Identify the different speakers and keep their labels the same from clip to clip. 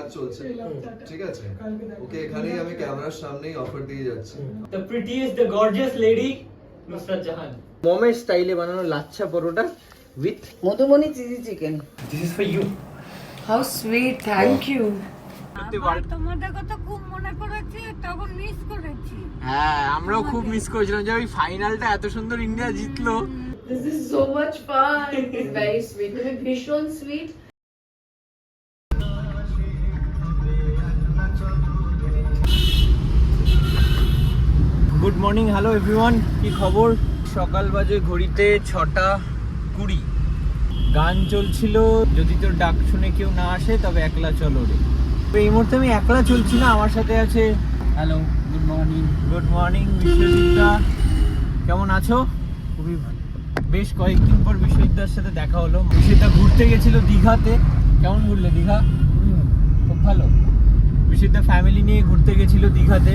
Speaker 1: কাজ চলছে। ঠিক আছে? ওকে এখানেই আমি ক্যামেরার সামনেই অফার দিয়ে যাচ্ছি।
Speaker 2: The prettiest the gorgeous lady Nusrat Jahan মমের স্টাইলে বানানো lachha
Speaker 3: paratha with chilli
Speaker 2: chicken this is for
Speaker 3: you how sweet thank
Speaker 4: you তোমাদের কথা খুব মনে পড়েছে তখন মিস করেছি।
Speaker 2: হ্যাঁ আমরাও খুব মিস করেছিলাম যে ওই ফাইনালটা এত সুন্দর ইন্ডিয়া জিতলো।
Speaker 3: This is so much fun very sweet তুমি ভীষণ sweet
Speaker 2: good morning hello everyone কি খবর? সকাল বাজে ঘড়িতে ছটা কুড়ি। গান চলছিল যদি তোর ডাক শুনে কেউ না আসে তবে একলা চলো রে। তো এই মুহূর্তে আমি একলা চলছি না আমার সাথে আছে hello good morning good morning বিশ্বজিৎদা কেমন আছো? খুবই ভালো। বেশ কয়েকদিন পর বিশ্বজিৎদার সাথে দেখা হলো। বিশ্বজিৎদা ঘুরতে গেছিল দীঘাতে। কেমন ঘুরলে দীঘা? খুব ভালো। বিশ্বজিৎদা ফ্যামিলি নিয়ে ঘুরতে গেছিল দীঘাতে।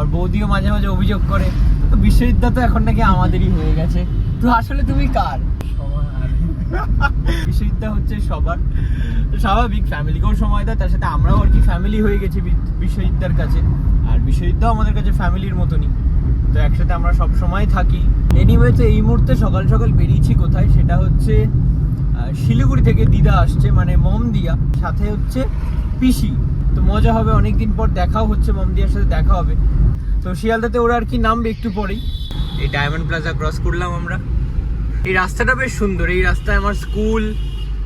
Speaker 2: আর বৌদিও মাঝে মাঝে অভিযোগ করে তো বিশ্বজিৎদা তো এখন নাকি আমাদেরই হয়ে গেছে। তো আসলে তুমি কার? বিশ্বজিৎদা হচ্ছে সবার। স্বাভাবিক ফ্যামিলিকেও সময় দেয় তার সাথে আমরাও আর কি ফ্যামিলি হয়ে গেছি বি- বিশ্বজিৎদার কাছে। আর বিশ্বজিৎদাও আমাদের কাছে ফ্যামিলির মতনই। তো একসাথে আমরা সব সময় থাকি। এনিওয়ে তো এই মুহূর্তে সকাল সকাল বেরিয়েছি কোথায়? সেটা হচ্ছে শিলিগুড়ি থেকে দিদা আসছে মানে মম দিয়া। সাথে হচ্ছে পিসি। তো মজা হবে, অনেকদিন পর দেখাও হচ্ছে মমদিয়ার সাথে দেখা হবে। তো শিয়ালদাতে ওরা আর কি নামবে একটু পরেই। এই ডায়মন্ড প্লাজা ক্রস করলাম আমরা। এই রাস্তাটা বেশ সুন্দর, এই রাস্তায় আমার স্কুল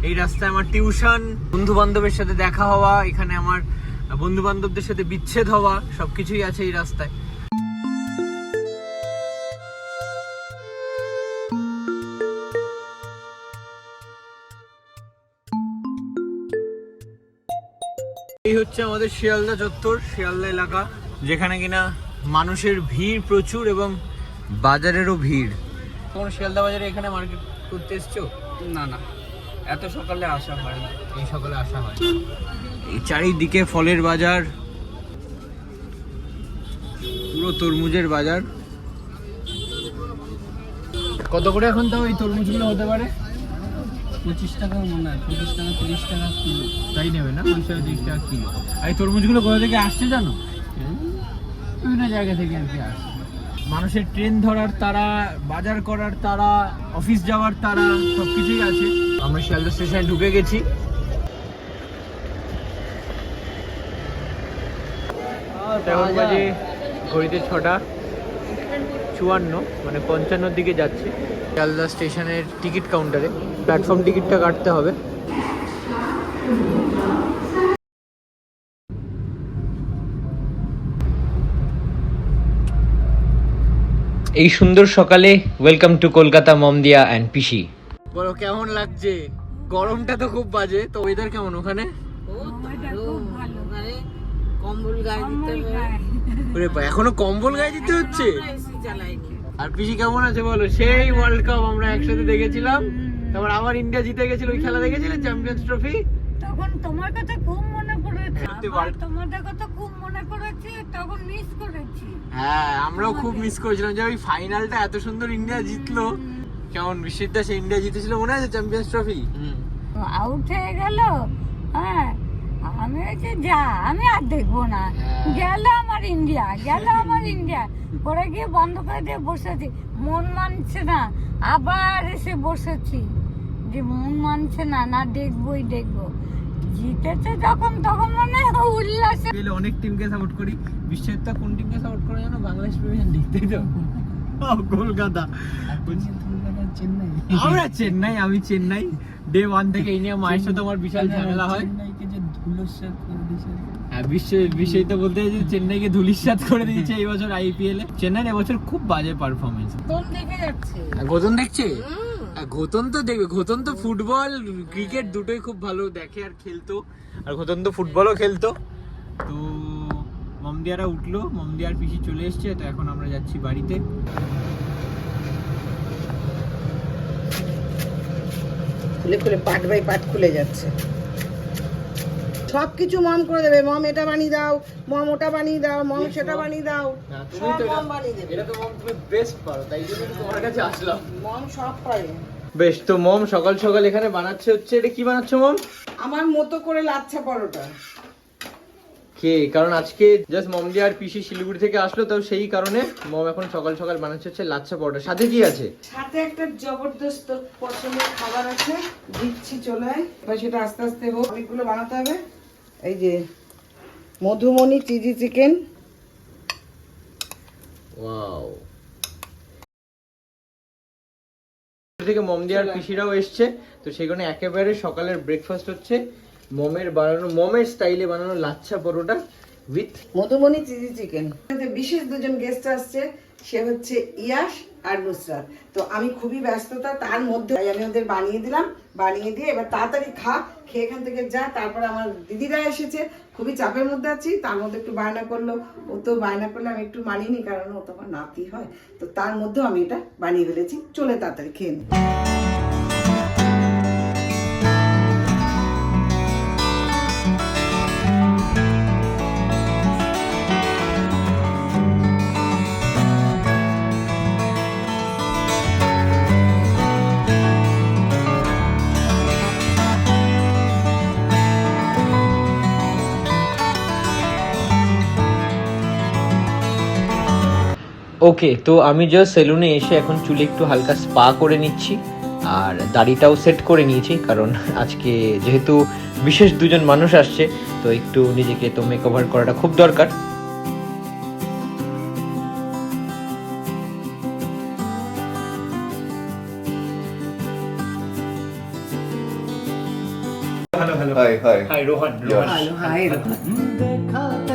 Speaker 2: এই রাস্তায় আমার টিউশন বন্ধু বান্ধবের সাথে দেখা হওয়া, এখানে আমার বন্ধু বান্ধবদের সাথে বিচ্ছেদ হওয়া, সবকিছুই আছে এই রাস্তায়। এই হচ্ছে আমাদের শিয়ালদা চত্বর শিয়ালদা এলাকা যেখানে কিনা মানুষের ভিড় প্রচুর এবং বাজারেরও ভিড়। তোমার শিয়ালদা বাজারে এখানে মার্কেট করতে এসছো?
Speaker 3: না না। এত সকালে আসা হয় না।
Speaker 2: এই সকালে আসা হয় এই চারিদিকে ফলের বাজার পুরো তরমুজের বাজার। কত করে এখন তাও এই তরমুজগুলো হতে পারে?
Speaker 3: পঁচিশ টাকা মনে হয় পঁচিশ টাকা তিরিশ টাকা কিলো।
Speaker 2: তাই নেবে না? পঁচিশ টাকা তিরিশ টাকা কিলো। আর এই তরমুজগুলো কোথা থেকে আসছে জানো? বিভিন্ন জায়গা থেকে আর কি আসছে। মানুষের ট্রেন ধরার তারা বাজার করার তারা অফিস যাওয়ার তারা সব কিছুই আছে। আমরা শিয়ালদা স্টেশনে ঢুকে গেছি। এখন বাজে ঘড়িতে ছটা। চুয়ান্ন মানে পঞ্চান্নর দিকে যাচ্ছে। শিয়ালদা স্টেশনের টিকিট কাউন্টারে। প্ল্যাটফর্ম টিকিটটা কাটতে হবে। এই সুন্দর সকালে ওয়েলকাম টু কলকাতা মমদিয়া অ্যান্ড পিসি। বলো কেমন লাগছে? গরমটা তো খুব বাজে। তো ওয়েদার কেমন ওখানে?
Speaker 3: ওখানে কম্বল গায়ে দিতে
Speaker 2: এখনও কম্বল গায়ে দিতে হচ্ছে?
Speaker 3: চালাইনি
Speaker 2: আর পিসি কেমন আছে বলো? সেই ওয়ার্ল্ড কাপ আমরা একসাথে দেখেছিলাম। তারপর আবার ইন্ডিয়া জিতে গেছিল। ওই খেলা দেখেছিলে? চ্যাম্পিয়ন্স ট্রফি
Speaker 4: তখন তোমার কথা খুব মনে পড়েছে। তোমাদের কথা খুব মনে পড়েছে তখন মিস করেছি।
Speaker 2: হ্যাঁ আমরাও খুব মিস করেছিলাম। যে ওই ফাইনালটা এত সুন্দর ইন্ডিয়া জিতলো। কেমন বিশ্বজিৎ সে ইন্ডিয়া জিতেছিল মনে আছে চ্যাম্পিয়ন্স ট্রফি
Speaker 4: আউট হয়ে গেল। হ্যাঁ আমি হচ্ছে যা আমি আর দেখব না।
Speaker 2: হ্যাঁ।
Speaker 4: গেল আমার ইন্ডিয়া গেল আমার ইন্ডিয়া। করে গিয়ে বন্ধ করে দিয়ে বসেছি মন মানছে না আবার এসে বসেছি যে মন মানছে না না দেখবোই দেখব। জিতেছে যখন তখন মানে উল্লাসে।
Speaker 2: পেলে অনেক টিমকে সাপোর্ট করি। বিশ্বজিৎ কোন টিমকে সাপোর্ট করে জানো? বাংলাদেশ প্রিমিয়ার লিগ তাই তো? কলকাতা।
Speaker 3: চেন্নাই।
Speaker 2: আমরা চেন্নাই আমি চেন্নাই। ডে ওয়ান থেকে এই নিয়ে মায়ের সাথে আমার বিশাল ঝামেলা হয়।
Speaker 3: চেন্নাইকে যে ধুলোস্যাৎ
Speaker 2: হ্যাঁ বিশ্ব বিশ্বজিৎ বলতে যে চেন্নাইকে করে দিয়েছে এই বছর আইপিএল এ। চেন্নাই এবছর খুব বাজে পারফরমেন্স
Speaker 3: দেখে যাচ্ছে।
Speaker 2: ঘোতন দেখছে? হ্যাঁ, ঘোতন তো দেখবে। ঘোতন তো ফুটবল ক্রিকেট দুটোই খুব ভালো দেখে আর খেলতো। আর ঘোতন তো ফুটবলও খেলতো। তো মমদিয়ারা উঠল। মমদিয়ার পিসি চলে এসছে। তো এখন আমরা যাচ্ছি বাড়িতে।
Speaker 3: খুলে খুলে পার্ট বাই পাট খুলে যাচ্ছে। সব কিছু মম করে দেবে। মম এটা বানিয়ে দাও মম ওটা বানিয়ে দাও মম সেটা বানিয়ে দাও সব মম বানিয়ে দেবে।
Speaker 2: এটা তো মম তুমি বেস্ট পারো তাই জন্য তোমার কাছে আসলাম।
Speaker 3: মম সব পারে।
Speaker 2: বেশ তো মম সকাল সকাল এখানে বানাচ্ছে হচ্ছে এটা কি বানাচ্ছো মম?
Speaker 3: আমার মতো করে লাচ্ছা পরোটা।
Speaker 2: খেয়ে কারণ আজকে জাস্ট মম দিয়ে আর পিসি শিলিগুড়ি থেকে আসলো তো সেই কারণে মম এখন সকাল সকাল বানাচ্ছে হচ্ছে লাচ্ছা পরোটা। সাথে কি আছে?
Speaker 3: সাথে একটা জবরদস্ত পছন্দের খাবার আছে দিচ্ছি চলে সেটা আস্তে আস্তে হোক। অনেকগুলো বানাতে হবে। এই যে মধুমণি চিজি চিকেন।
Speaker 2: ওয়াও। থেকে মম দিয়ে আর পিসিরাও এসছে তো সেখানে একেবারে সকালের ব্রেকফাস্ট হচ্ছে। মমের বানানো মমের স্টাইলে বানানো lachha paratha with
Speaker 3: Madhumoni cheesy chicken. বিশেষ দুজন গেস্ট আসছে। সে হচ্ছে ইয়াস আর নুসরাত। তো আমি খুবই ব্যস্ততা, তার মধ্যে আমি ওদের বানিয়ে দিলাম, বানিয়ে দিয়ে এবার তাড়াতাড়ি খা, খেয়ে এখান থেকে যা, তারপর আমার দিদিরা এসেছে, খুবই চাপের মধ্যে আছি, তার মধ্যে একটু বায়না করল, ও তো বায়না করলে আমি একটু মানিনি, কারণ ও তো আমার নাতি হয়, তো তার মধ্যেও আমি এটা বানিয়ে ফেলেছি, চলে তাড়াতাড়ি খেয়ে নি।
Speaker 2: ওকে তো আমি জাস্ট সেলুনে এসে এখন চুলে একটু হালকা স্পা করে নিচ্ছি। আর দাড়িটাও সেট করে নিয়েছি কারণ আজকে যেহেতু বিশেষ দুজন মানুষ আসছে তো একটু নিজেকে তো মেকওভার করাটা খুব দরকার। Hello hello
Speaker 1: hi hi
Speaker 2: hi Rohan
Speaker 1: Rohan.
Speaker 3: ভালো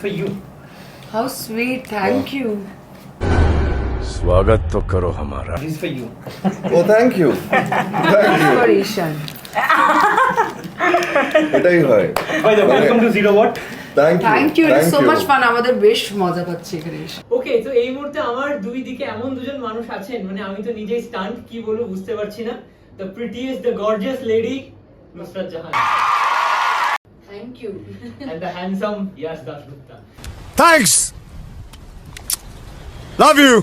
Speaker 3: hi
Speaker 2: this is for you
Speaker 3: how sweet thank you
Speaker 5: स्वागत तो करो हमारा
Speaker 2: this is for you
Speaker 1: O thank you thank you
Speaker 3: Ishaan
Speaker 1: এটাই হয়
Speaker 2: by the welcome to zero watt
Speaker 1: thank you
Speaker 6: thank you it's so much fun আমাদের বেশ মজা পাচ্ছি এখানে এসে
Speaker 2: ওকে তো এই মুহূর্তে আমার দুই দিকে এমন দুজন মানুষ আছেন মানে আমি তো নিজেই স্টান্ট কি বলবো বুঝতে পারছি না the prettiest the gorgeous lady Nusrat
Speaker 6: Jahan Thank
Speaker 2: you. and the handsome Yash
Speaker 5: Das Gupta. Thanks!
Speaker 2: you you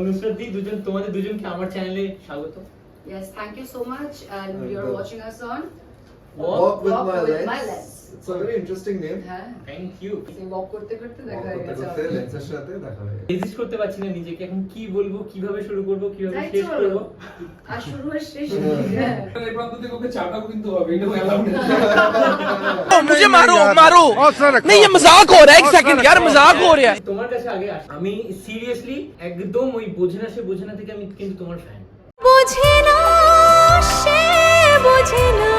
Speaker 2: Anushkanti দুজন তোমাদের দুজনকে আমার চ্যানেলে স্বাগত
Speaker 6: Yes, thank you so much. And you're watching us on
Speaker 1: Walk, with, my,
Speaker 6: legs.
Speaker 1: lens.
Speaker 6: my lens.
Speaker 1: It's a very interesting name.
Speaker 6: হ্যাঁ
Speaker 2: thank you
Speaker 6: walk করতে করতে দেখা হয়ে
Speaker 1: করতে
Speaker 6: গেছে
Speaker 1: করতে লেন্সের সাথে দেখা হয়ে গেছে।
Speaker 2: রেজিস্ট করতে পারছি না নিজেকে এখন কি বলবো কিভাবে শুরু করব কিভাবে
Speaker 6: তাই
Speaker 2: শেষ
Speaker 6: চলো।
Speaker 2: করব
Speaker 6: আর শুরু হয় শেষ হ্যাঁ
Speaker 7: मुझे मारो मारो नहीं ये मजाक हो रहा है एक सेकंड यार मजाक हो रहा है
Speaker 2: তোমার কাছে আগে আসি আমি সিরিয়াসলি একদম ওই বোঝে না সে বোঝে না থেকে আমি কিন্তু তোমার ফ্যান
Speaker 4: বোঝে না সে বোঝে না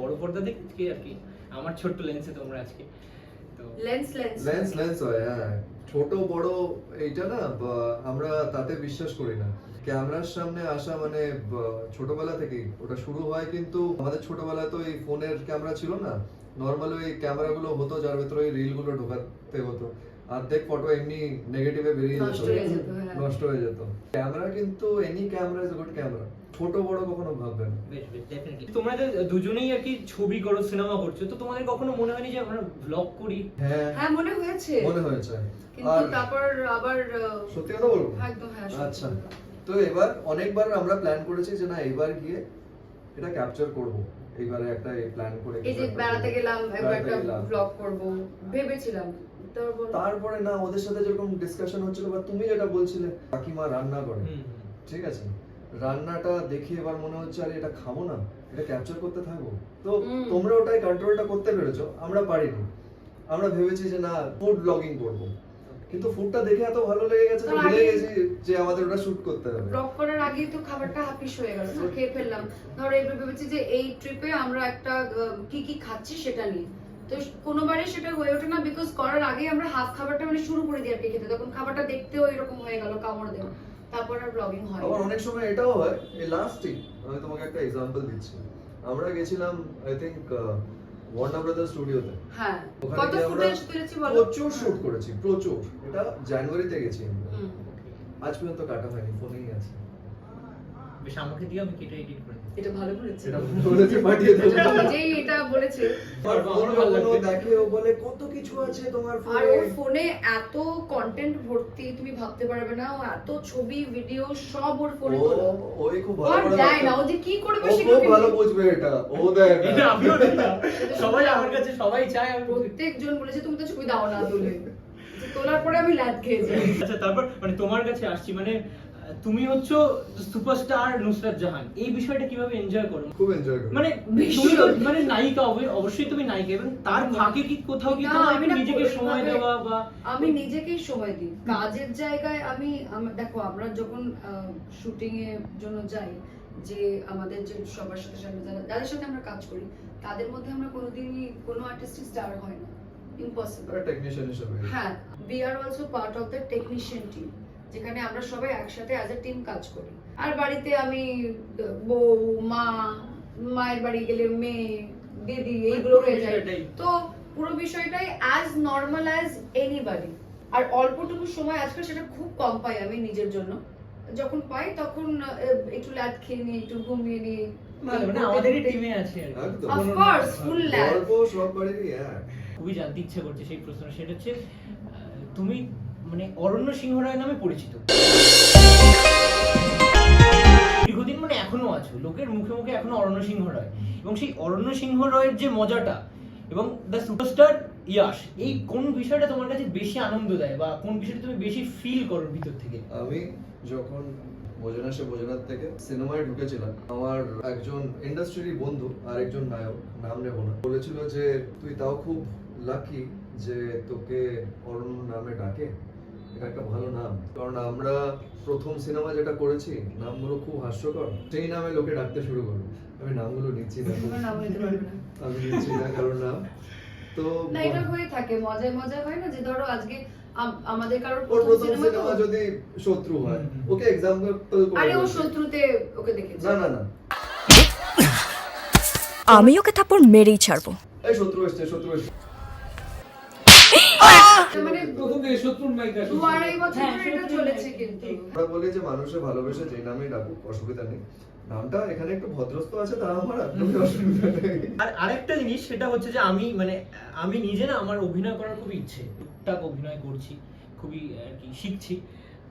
Speaker 2: বড় পর্দা দেখে আর কি আমার ছোট্ট লেন্সে তোমরা আজকে
Speaker 6: লেন্স লেন্স
Speaker 1: লেন্স লেন্স হয় হ্যাঁ। ছোট বড় এইটা না আমরা তাতে বিশ্বাস করি না। ক্যামেরার সামনে আসা মানে ছোটবেলা থেকেই। ওটা শুরু হয় কিন্তু আমাদের ছোটবেলায় তো এই ফোনের ক্যামেরা ছিল না। নর্মাল ওই ক্যামেরাগুলো হতো যার ভেতরে ওই রিলগুলো ঢোকাতে হতো। অর্ধেক ফটো এমনি নেগেটিভে বেরিয়ে যেত।
Speaker 6: নষ্ট হয়ে যেত, হ্যাঁ।
Speaker 1: নষ্ট হয়ে যেত। ক্যামেরা কিন্তু any camera is good camera ছোট বড় কখনো ভাববে না।
Speaker 2: বেশ বেশ ডেফিনেটলি তোমরা যে দুজনেই আর কি ছবি করো সিনেমা করছ তো তোমাদের কখনো মনে হয়নি যে আমরা ব্লগ করি?
Speaker 1: হ্যাঁ।
Speaker 6: হ্যাঁ মনে হয়েছে।
Speaker 1: মনে হয়েছে।
Speaker 6: কিন্তু তারপর আবার
Speaker 1: সত্যি কথা বলব?
Speaker 6: একদম হ্যাঁ
Speaker 1: আচ্ছা। তো এবার অনেকবার আমরা প্ল্যান করেছি যে না এবার গিয়ে এটা ক্যাপচার করব। এইবারে একটা প্ল্যান করে
Speaker 6: এই যে বেড়াতে গেলাম একবার একটা ব্লগ করব ভেবেছিলাম। তারপর?
Speaker 1: তারপরে না ওদের সাথে যেরকম ডিসকাশন হচ্ছিল বা তুমি যেটা বলছিলে কাকিমা রান্না করে। ঠিক আছে? রান্নাটা দেখে এবার মনে হচ্ছে আরে এটা খাব না এটা ক্যাপচার করতে থাকব। তো তোমরা ওটাই কন্ট্রোলটা করতে পেরেছ আমরা পারিনি। আমরা ভেবেছি যে না ফুড ব্লগিং করব। কিন্তু ফুডটা দেখে এত ভালো লেগে গেছে যে ভুলে গেছি যে আমাদের ওটা শুট করতে হবে।
Speaker 6: ব্লগ করার আগেই তো খাবারটা হাফিস হয়ে গেল না খেয়ে ফেললাম। ধরো এবার ভেবেছি যে এই ট্রিপে আমরা একটা কি কি খাচ্ছি সেটা নিয়ে। তো কোনোবারে সেটা হয়ে ওঠে না বিকজ করার আগে আমরা হাফ খাবারটা মানে শুরু করে দিই আর কি খেতে। তখন খাবারটা দেখতেও এরকম হয়ে গেল কামড় দেওয়া। তারপর আর ব্লগিং হয়
Speaker 1: আবার অনেক সময় এটাও হয় এই লাস্টই আমি তোমাকে একটা এক্সাম্পল দিচ্ছি। আমরা গেছিলাম আই থিংক ওয়ার্নার ব্রাদার স্টুডিওতে
Speaker 6: হ্যাঁ
Speaker 1: ওখানে
Speaker 6: কত ফুটেজ তুলেছি বলো?
Speaker 1: প্রচুর শুট করেছি প্রচুর। এটা জানুয়ারিতে গেছি আমরা। আজ পর্যন্ত কাটা হয়নি ফোনেই আছে।
Speaker 2: বেশ আমাকে দিয়ে আমি কেটে এডিট করে
Speaker 6: এটা ভালো বলেছে
Speaker 1: এটা বলেছে পাঠিয়ে দেবো
Speaker 6: এটা এটা বলেছে।
Speaker 1: আর
Speaker 2: ভালো
Speaker 1: দেখে ও বলে কত কিছু আছে তোমার
Speaker 6: আর ওর ফোনে এত কন্টেন্ট ভর্তি তুমি ভাবতে পারবে না ও এত ছবি ভিডিও সব ওর ফোনে তোলা।
Speaker 1: ওই খুব ভালো
Speaker 6: আর দেয় না ও যে কি করবে
Speaker 1: ও খুব ভালো বুঝবে এটা ও দেয় না।
Speaker 2: এটা আমিও দিই না। সবাই আমার কাছে সবাই চায় আমি
Speaker 6: প্রত্যেকজন বলেছে তুমি তো ছবি দাও না তুলে তোলার পরে আমি ল্যাদ খেয়ে যাই।
Speaker 2: আচ্ছা তারপর মানে তোমার কাছে আসছি মানে তুমি হচ্ছে সুপারস্টার নুসরাত জাহান। এই বিষয়টা কীভাবে এনজয় করো?
Speaker 1: খুব এনজয় করি।
Speaker 2: মানে তুমি তো মানে নায়িকা অব- অবশ্যই তুমি নায়িকা এবং তার ফাঁকে কি কোথাও কি
Speaker 6: আমি
Speaker 2: নিজেকে সময় দেওয়া বা
Speaker 6: আমি নিজেকেই সময় দিই। কাজের জায়গায় আমি দেখো আমরা যখন শুটিং এর জন্য যাই যে আমাদের যে সবার সাথে সাথে যারা- যাদের সাথে আমরা কাজ করি তাদের মধ্যে আমরা কোনোদিনই কোনো আর্টিস্টই স্টার হয় না। ইম্পসিবল
Speaker 1: টেকনিশিয়ান হিসেবে।
Speaker 6: হ্যাঁ we are also part of the technician team যেখানে আমরা সবাই একসাথে অ্যাজ এ টিম কাজ করি। আর বাড়িতে আমি বউ মা মায়ের বাড়ি গেলে মেয়ে দিদি এইগুলো হয়ে যায়। তো পুরো বিষয়টাই অ্যাজ নর্মাল অ্যাজ এনিবাডি আর অল্পটুকু সময় আজকাল সেটা খুব কম পাই আমি নিজের জন্য। যখন পাই তখন একটু ল্যাদ খেয়ে নিই একটু ঘুমিয়ে নিই
Speaker 2: মানে
Speaker 1: এক
Speaker 2: খুবই জানতে ইচ্ছে করছে সেই প্রশ্ন সেটা হচ্ছে তুমি মানে অরণ্য সিংহ রায় নামে পরিচিত। দীর্ঘদিন মানে এখনও আছো, লোকের মুখে মুখে এখনও অরণ্য সিংহ রায় এবং সেই অরণ্য সিংহ রায়ের যে মজাটা এবং দ্য সুপারস্টার ইয়াশ, এই কোন বিষয়টা তোমার কাছে বেশি আনন্দ দেয় বা কোন বিষয়টা তুমি বেশি ফিল করো ভিতর থেকে?
Speaker 1: আমি যখন বোঝানা সে বোঝানার থেকে সিনেমায় ঢুকেছিলাম, আমার একজন ইন্ডাস্ট্রির বন্ধু আর একজন নায়ক, নাম নেব না, বলেছিল যে, তুই তাও খুব লাকি যে তোকে অরুণ নামে ডাকে। এটা একটা ভালো নাম। কারণ আমরা প্রথম সিনেমা যেটা করেছি নামগুলো খুব হাস্যকর। সেই নামে লোকে ডাকতে শুরু করবে আমি নামগুলো নিচ্ছি না।
Speaker 6: তোমরা নাম নিতে পারবে না।
Speaker 1: আমি নিচ্ছি না কারোর নাম। তো
Speaker 6: না এটা হয়ে থাকে। মজায় মজায় হয় না? যে ধরো আজকে আমাদের কারোর প্রথম সিনেমা
Speaker 1: যদি শত্রু হয়। ওকে এক্সাম্পল
Speaker 6: আরে ও শত্রুতে ওকে দেখেছে।
Speaker 1: না না না।
Speaker 8: আমি ওকে থাপ্পড় মেরেই ছাড়বো।
Speaker 1: এই শত্রু এসছে শত্রু এসছে।
Speaker 6: মানে
Speaker 9: প্রথম থেকে শত্রুর নায়িকা
Speaker 6: দু আড়াই বছর ধরে এটা চলেছে কিন্তু।
Speaker 1: আমরা বলি যে মানুষে ভালোবেসে যে নামে ডাকুক অসুবিধা নেই। নামটা এখানে একটু ভদ্রস্থ আছে তা আমার একদমই অসুবিধা নেই।
Speaker 2: আর আরেকটা জিনিস সেটা হচ্ছে যে আমি মানে আমি নিজে না আমার অভিনয় করার খুবই ইচ্ছে। টুকটাক অভিনয় করছি খুবই আর কি শিখছি।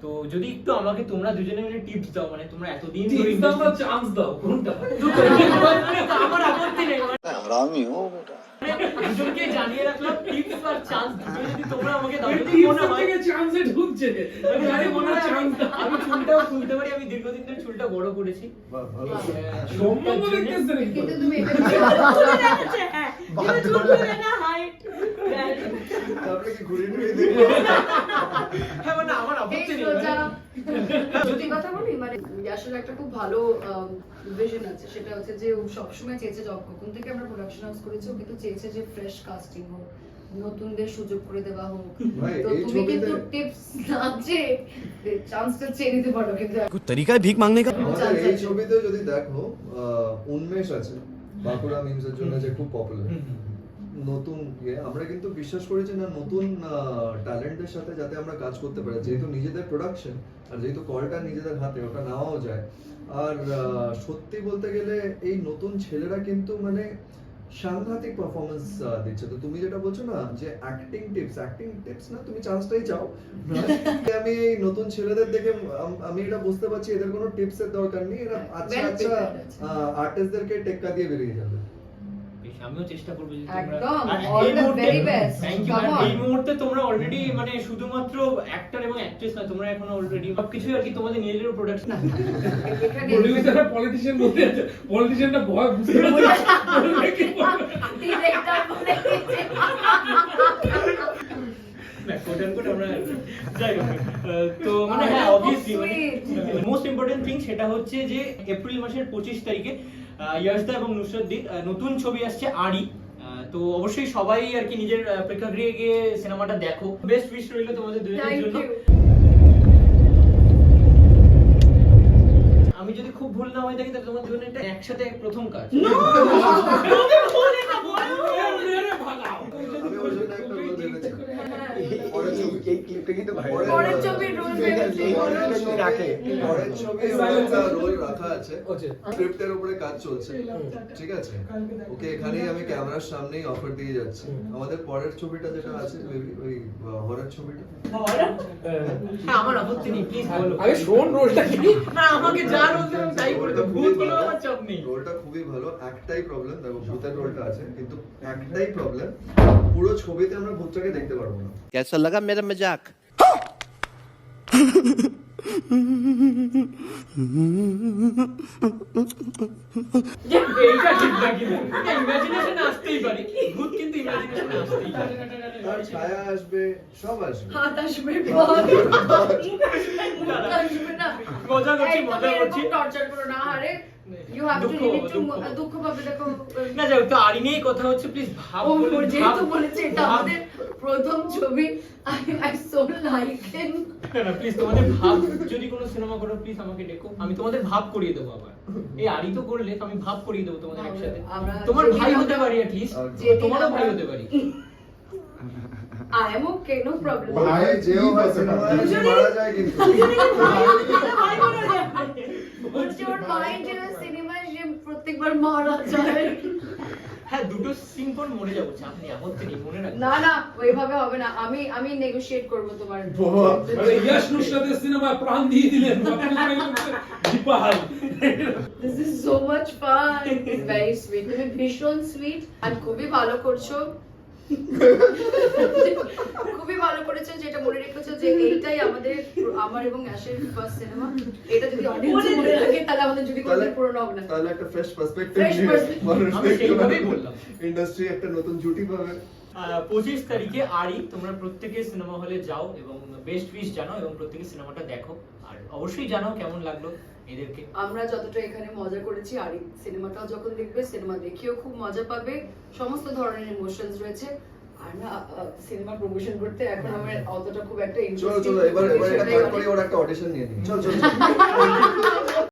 Speaker 2: তো যদি একটু আমাকে তোমরা দুজনে মিলে টিপস দাও মানে তোমরা এতদিন ধরে industry-
Speaker 9: চান্স দাও? কোনটা?
Speaker 2: আমার আপত্তি নেই মানে দুজনকে জানিয়ে রাখলাম টিপস আর চান্স দুটোই যদি তোমরা আমাকে দাও যদি মনে হয়
Speaker 9: থেকে চান্সে ঢুকছে আরে মনে হয় চান্স
Speaker 2: আমি চুলটাও খুলতে পারি আমি দীর্ঘদিন ধরে চুলটা বড় করেছি।
Speaker 9: দেখতেছে নাকি?
Speaker 6: কিন্তু তুমি এটা
Speaker 1: তারপরে কি
Speaker 6: নতুনদের সুযোগ করে দেওয়া হোক তো তুমি কিন্তু টিপস না চান্সটা চেয়ে নিতে পারো কিন্তু
Speaker 1: ছবিতে যদি দেখো উন্মেষ আছে, বাঁকুড়া মিমসের জন্য যে খুব পপুলার নতুন ইয়ে আমরা কিন্তু বিশ্বাস করেছি না নতুন ট্যালেন্টের সাথে যাতে আমরা কাজ করতে পারি। যেহেতু নিজেদের প্রোডাকশন আর যেহেতু কলটা নিজেদের হাতে ওটা নেওয়াও যায়। আর সত্যি বলতে গেলে এই নতুন ছেলেরা কিন্তু মানে সাংঘাতিক পারফরমেন্স দিচ্ছে। তো তুমি যেটা বলছো না যে অ্যাক্টিং টিপস অ্যাক্টিং টিপস না তুমি চান্সটাই চাও। আমি এই নতুন ছেলেদের দেখে আমি এটা বুঝতে পারছি এদের কোনো টিপসের দরকার নেই। এরা আচ্ছা আচ্ছা আর্টিস্টদেরকে টেক্কা দিয়ে বেরিয়ে যাবে।
Speaker 2: আমিও চেষ্টা করব যে তোমরা এই মুহূর্তে- তোমরা অলরেডি মানে শুধুমাত্র অ্যাক্টর এবং অ্যাক্ট্রেস না তোমরা এখন অলরেডি সবকিছু আর কি তোমাদের নিজেদের প্রোডাকশন
Speaker 6: এখানে
Speaker 9: প্রডিউসাররা পলিটিশিয়ান বলতে পলিটিশিয়ানটা ভয় বুঝতে
Speaker 2: তো মানে হ্যাঁ
Speaker 6: Oh,
Speaker 2: obviously most important thing সেটা হচ্ছে যে এপ্রিল মাসের পঁচিশ তারিখে আহ, ইয়াশদা এবং নতুন ছবি আসছে আড়ি তো অবশ্যই সবাই আর কি নিজের প্রেক্ষাগৃহে গিয়ে সিনেমাটা দেখো বেস্ট উইশ রইল তোমাদের দুজনের জন্য আমি যদি খুব ভুল না হয়ে থাকি তাহলে তোমার দুজনের এটা একসাথে প্রথম কাজ
Speaker 1: আমি ওই জন্য একটা রোল ভেবেছি পরের ছবি।
Speaker 2: এই ক্লিপটা কিন্তু
Speaker 6: পরের ছবির রোল
Speaker 2: রাখে।
Speaker 1: পরের ছবি রোল রাখা আছে। স্ক্রিপ্টের উপরে কাজ চলছে। ঠিক আছে? ওকে এখানেই আমি ক্যামেরার সামনেই অফার দিয়ে যাচ্ছি। আমাদের পরের ছবিটা যেটা আছে maybe ওই হরার ছবিটা?
Speaker 2: হ্যাঁ। আমার আপত্তি নেই প্লিজ বলো।
Speaker 9: আগে শোন রোলটা কি?
Speaker 2: না আমাকে যা রোল দেবে তাই করে ভূতগুলো আমার চাপ নেই।
Speaker 1: রোলটা খুবই ভালো। একটাই প্রবলেম দেখো ভূতের রোলটা আছে কিন্তু একটাই প্রবলেম পুরো ছবিতে আমরা ভূতটাকে দেখতে পারব না।
Speaker 7: कैसा लगा मेरा मजाक
Speaker 2: এইটা ঠিক না কিন্তু ইমাজিনেশন আসতেই পারে ভূত কিন্তু ইমাজিনেশন আসতেই পারে
Speaker 1: তার ছায়া আসবে সব আসবে
Speaker 6: হাত আসবে পথ আসবে না
Speaker 2: মজা করছি মজা করছি
Speaker 6: টর্চার করো না আরে ইউ হ্যাভ টু
Speaker 2: দুঃখ
Speaker 6: নিড টু
Speaker 2: দুঃখ।
Speaker 6: দুঃখ পাবে দেখো
Speaker 2: না যাও তো আরি নিয়েই কথা হচ্ছে প্লিজ ভাব
Speaker 6: ও
Speaker 2: বলে-
Speaker 6: ওর যেহেতু
Speaker 2: ভাব-
Speaker 6: বলেছে এটা
Speaker 2: ভাব-
Speaker 6: আমাদের প্রথম ছবি। I I so like him
Speaker 2: না না প্লিজ তোমাদের ভাব যদি কোনো সিনেমা করো প্লিজ আমাকে ডেকো। আমি তোমাদের ভাব করিয়ে দেবো আবার। এই আরি তো করলে আমি ভাব করিয়ে দেবো তোমাদের একসাথে। তোমার ভাই হতে পারি অ্যাট লিস্ট তোমারও ভাই হতে পারি।
Speaker 6: I am okay no problem
Speaker 1: ভাই যেও মারা যায় কিন্তু।
Speaker 6: বলছে ওর মাইন্ড এর সিনেমায় যে প্রত্যেকবার মারা যায়।
Speaker 2: হ্যাঁ দুটো পর মরে যাব আপনি নেই আপত্তি নেই মনে রাখবেন
Speaker 6: না না ওইভাবে হবে না আমি আমি নেগোশিয়েট করব তোমার
Speaker 9: ইয়াশ নুসরাতের সিনেমায় প্রাণ দিয়ে দিলেন
Speaker 6: this is so much fun very sweet তুমি ভীষণ সুইট আর খুবই ভালো করছ। খুবই ভালো করেছ যেটা মনে রেখেছো যে এইটাই আমাদের আমার এবং অ্যাশের ফার্স্ট সিনেমা এটা যদি অডিয়েন্স মনে রাখে তাহলে আমাদের যদি কোনো পুরনো হবে না।
Speaker 1: তাহলে একটা ফ্রেশ পার্সপেক্টিভ
Speaker 2: সেইভাবেই বললাম।
Speaker 1: ইন্ডাস্ট্রি একটা নতুন জুটি পাবে।
Speaker 2: পঁচিশ তারিখে আরি তোমরা প্রত্যেকে সিনেমা হলে যাও এবং বেস্ট উইশ জানাও এবং প্রত্যেকে সিনেমাটা দেখো। আর অবশ্যই জানাও কেমন লাগল। এদেরকে।
Speaker 6: আমরা যতটা এখানে মজা করেছি আর সিনেমাটাও যখন দেখবে সিনেমা দেখেও খুব মজা পাবে। সমস্ত ধরনের ইমোশনস রয়েছে। আর না সিনেমা প্রমোশন করতে এখন আমার অতটা খুব একটা ইন্টারেস্ট
Speaker 1: চলো এবার এবার এটা করে ওর একটা অডিশন নিয়ে নিই। চল চল চল।